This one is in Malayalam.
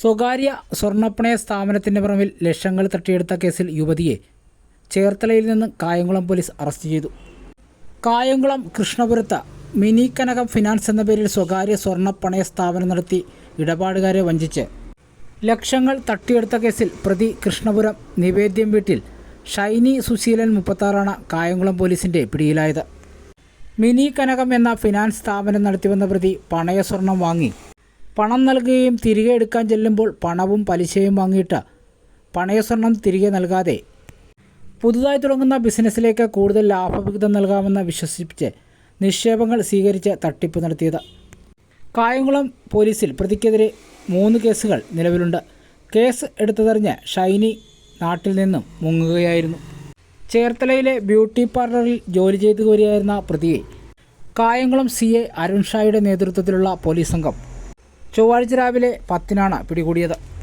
സ്വകാര്യ സ്വർണപ്പണയ സ്ഥാപനത്തിന്റെ പുറമിൽ ലക്ഷങ്ങൾ തട്ടിയെടുത്ത കേസിൽ യുവതിയെ ചേർത്തലയിൽ നിന്ന് കായംകുളം പോലീസ് അറസ്റ്റ് ചെയ്തു. കായംകുളം കൃഷ്ണപുരത്ത് മിനി കനകം ഫിനാൻസ് എന്ന പേരിൽ സ്വകാര്യ സ്വർണപ്പണയ സ്ഥാപനം നടത്തി ഇടപാടുകാരെ വഞ്ചിച്ച് ലക്ഷങ്ങൾ തട്ടിയെടുത്ത കേസിൽ പ്രതി കൃഷ്ണപുരം നിവേദ്യം വീട്ടിൽ ഷൈനി സുശീലൻ മുപ്പത്താറാണ് കായംകുളം പോലീസിന്റെ പിടിയിലായത്. മിനി കനകം എന്ന ഫിനാൻസ് സ്ഥാപനം നടത്തിവന്ന പ്രതി പണയ സ്വർണം വാങ്ങി പണം നൽകുകയും തിരികെ എടുക്കാൻ ചെല്ലുമ്പോൾ പണവും പലിശയും വാങ്ങിയിട്ട് പണയസ്വർണം തിരികെ നൽകാതെ പുതുതായി തുടങ്ങുന്ന ബിസിനസ്സിലേക്ക് കൂടുതൽ ലാഭവിഹിതം നൽകാമെന്ന് വിശ്വസിപ്പിച്ച് നിക്ഷേപങ്ങൾ സ്വീകരിച്ച് തട്ടിപ്പ് നടത്തിയത്. കായംകുളം പോലീസിൽ പ്രതിക്കെതിരെ മൂന്ന് കേസുകൾ നിലവിലുണ്ട്. കേസ് എടുത്തതറിഞ്ഞ് ഷൈനി നാട്ടിൽ നിന്നും മുങ്ങുകയായിരുന്നു. ചേർത്തലയിലെ ബ്യൂട്ടി പാർലറിൽ ജോലി ചെയ്തു വരികയായിരുന്ന പ്രതിയെ കായംകുളം സി എ അരുൺ ഷായുടെ നേതൃത്വത്തിലുള്ള പോലീസ് സംഘം ചൊവ്വാഴ്ച രാവിലെ പത്തിനാണ് പിടികൂടിയത്